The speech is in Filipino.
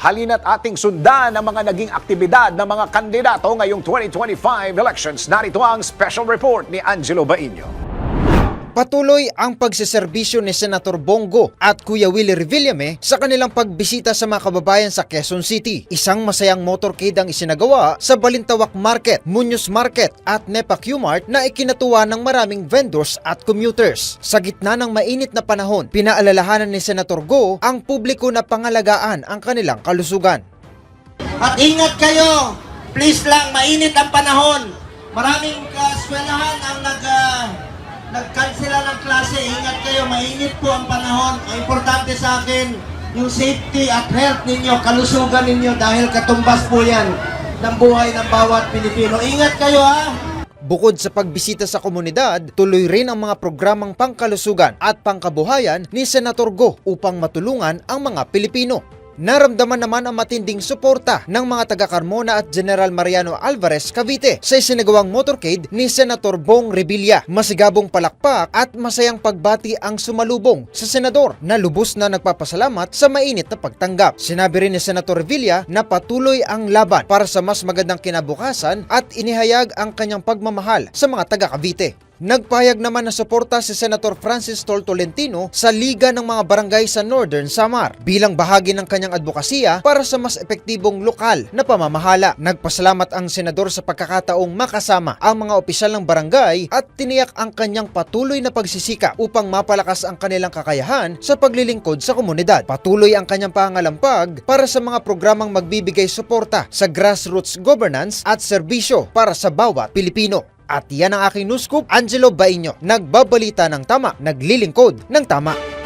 Halina't ating sundan ang mga naging aktibidad ng mga kandidato ngayong 2025 elections. Narito ang special report ni Angelo Baino. Patuloy ang pagseserbisyo ni Senator Bongo at Kuya Willie Revillame sa kanilang pagbisita sa mga kababayan sa Quezon City. Isang masayang motorcade ang isinagawa sa Balintawak Market, Muñoz Market at Nepa Q-Mart na ikinatuwa ng maraming vendors at commuters. Sa gitna ng mainit na panahon, pinaalalahanan ni Senator Go ang publiko na pangalagaan ang kanilang kalusugan. At ingat kayo, please lang, mainit ang panahon. Maraming kaswelahan ang nag, uh, nag-cancela ng klase. Ingat kayo, mainit po ang panahon. Ang importante sa akin, yung safety at health ninyo, kalusugan ninyo dahil katumbas po yan ng buhay ng bawat Pilipino. Ingat kayo ha! Bukod sa pagbisita sa komunidad, tuloy rin ang mga programang pangkalusugan at pangkabuhayan ni Senator Go upang matulungan ang mga Pilipino. Naramdaman naman ang matinding suporta ng mga taga Carmona at General Mariano Alvarez Cavite sa isinagawang motorcade ni Senator Bong Revilla. Masigabong palakpak at masayang pagbati ang sumalubong sa senador na lubos na nagpapasalamat sa mainit na pagtanggap. Sinabi rin ni Senator Revilla na patuloy ang laban para sa mas magandang kinabukasan at inihayag ang kanyang pagmamahal sa mga taga Cavite. Nagpahayag naman ng suporta si Senator Francis Tol Tolentino sa Liga ng mga Barangay sa Northern Samar bilang bahagi ng kanyang advokasya para sa mas epektibong lokal na pamamahala. Nagpasalamat ang senador sa pagkakataong makasama ang mga opisyal ng barangay at tiniyak ang kanyang patuloy na pagsisika upang mapalakas ang kanilang kakayahan sa paglilingkod sa komunidad. Patuloy ang kanyang pangalampag para sa mga programang magbibigay suporta sa grassroots governance at serbisyo para sa bawat Pilipino. At yan ang aking news Angelo Bainyo. Nagbabalita ng tama, naglilingkod ng tama.